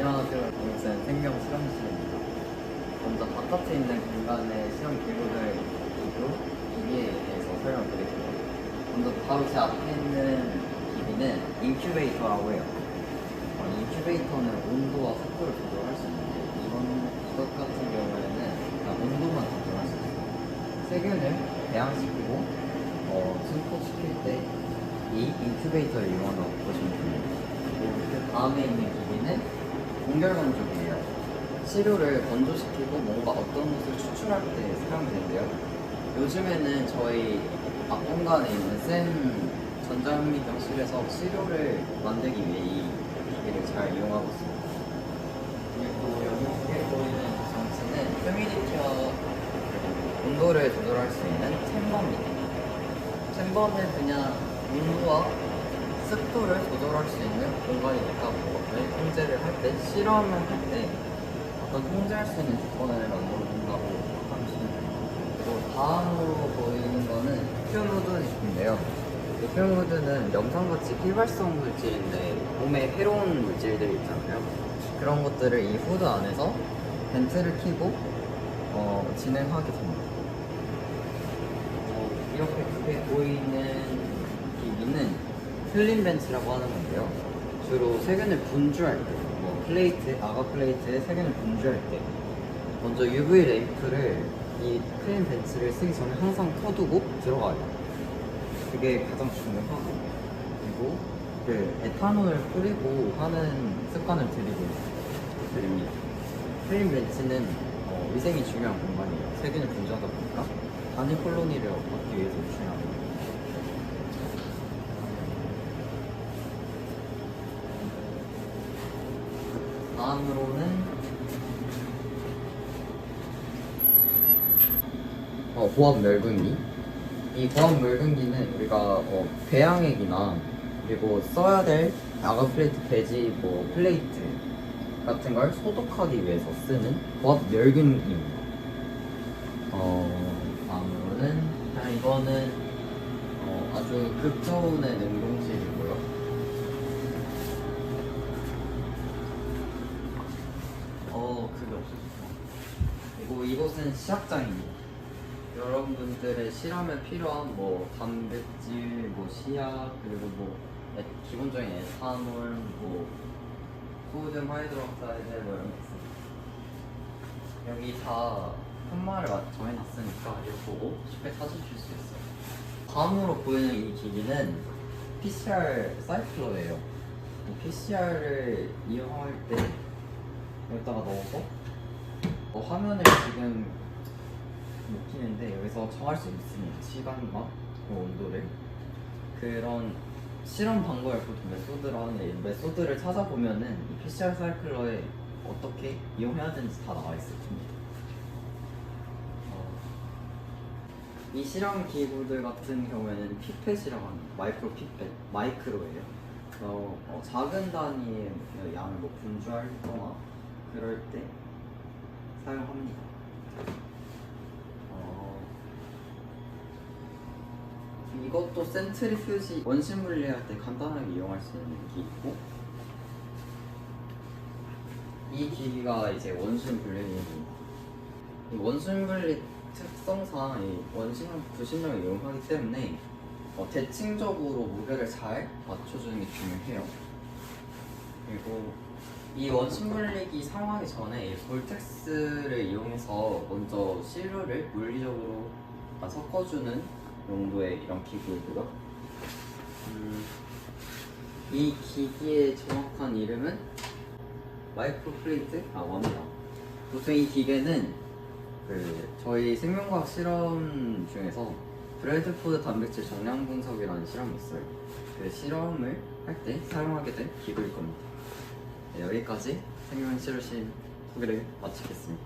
안녕하세요. 이것은 생명 실험실입니다. 먼저 바깥에 있는 공간의 실험 기구들 기구 기기에 대해서 설명드릴게요. 먼저 바로 제 앞에 있는 기기는 인큐베이터라고 해요. 어, 인큐베이터는 온도와 습도를 조절할 수 있는데 이건 이것 같은 경우에는 그냥 온도만 조절할 수 있어요. 세균을 배양시키고 어, 증폭시킬 때 이 인큐베이터를 이용한다고 보시면 됩니다. 그리고 그 다음에 있는 기기는 동결 건조기예요. 시료를 건조시키고 뭔가 어떤 것을 추출할 때 사용이 된대요. 요즘에는 저희 앞 공간에 있는 쌤 전자현미경실에서 시료를 만들기 위해 이 기기를 잘 이용하고 있습니다. 그리고 여기 보이는 장치는 휴미디티와 온도를 조절할 수 있는 챔버입니다. 챔버는 그냥 온도와 습도를 조절할 수 있는 공간이니까 때, 실험을 할 때 어떤 통제할 수 있는 조건을 만들어 준다고 하시면 됩니다. 그리고 다음으로 보이는 거는 퓨무드인데요. 이 퓨무드는 염산같이 필발성 물질인데 몸에 해로운 물질들이 있잖아요. 그런 것들을 이 후드 안에서 벤트를 키고 어, 진행하게 됩니다. 어, 이렇게 크게 보이는 기기는 슬림 벤치라고 하는 건데요. 주로 세균을 분주할 때, 뭐 플레이트, 아가 플레이트에 세균을 분주할 때, 먼저 UV 램프를 이 슬림 벤치를 쓰기 전에 항상 켜두고 들어가요. 그게 가장 중요하고, 그리고 그 에탄올을 뿌리고 하는 습관을 들이고 드립니다. 슬림 벤치는 어, 위생이 중요한 공간이에요. 세균을 분주하다 보니까 단위 콜로니를 얻기 위해서 중요합니다. 다음으로는 어, 고압 멸근기. 이 고압 멸근기는 우리가 어, 배양액이나 그리고 써야 될 아가 플레이트 배지 뭐 플레이트 같은 걸 소독하기 위해서 쓰는 고압 멸근기입니다. 어, 다음으로는 아, 이거는 어, 아주 극저온의 냉동실이고요. 어, 그리고 이곳은 시약장입니다. 여러분들의 실험에 필요한 뭐 단백질, 뭐 시약, 그리고 뭐 에- 기본적인 에탄올, 뭐 소듐 하이드로ок사이드 뭐 이런 게 있습니다. 여기 다 맞- 정해놨으니까 이거 보고 쉽게 찾으실 수 있어요. 다음으로 보이는 이 기기는 PCR 사이클러예요. PCR을 이용할 때 여기다가 넣어서 어, 화면을 지금 못 키는데 여기서 정할 수 있습니다. 시간과 그 온도를 그런 실험 방법을 보통 이 메소드를 찾아보면은 이 PCR 사이클러에 어떻게 이용해야 되는지 다 나와 있을 겁니다. 어, 이 실험 기구들 같은 경우에는 피펫이라고 합니다. 마이크로 피펫, 마이크로예요. 어, 어, 작은 단위의 양을 뭐 분주할 거나 그럴 때 사용합니다. 어, 이것도 센트리퓨지 원심 분리할 때 간단하게 이용할 수 있는 기기고 이 기기가 이제 원심 분리입니다. 이 원심 분리 특성상 이 원심력, 부심력을 이용하기 때문에 어, 대칭적으로 무게를 잘 맞춰주는 게 중요해요. 그리고 이 원심 분리기 사용하기 전에 이 볼텍스를 이용해서 먼저 시료를 물리적으로 아, 섞어주는 용도의 이런 기구이고요. 음, 이 기기의 정확한 이름은 마이크로 플레이트 아원 보통 이 기계는 그 저희 생명과학 실험 중에서 브레드포드 단백질 정량 분석이라는 실험이 있어요. 그 실험을 할 때 사용하게 될 기구일 겁니다. 네, 여기까지 생명 실험실 소개를 마치겠습니다.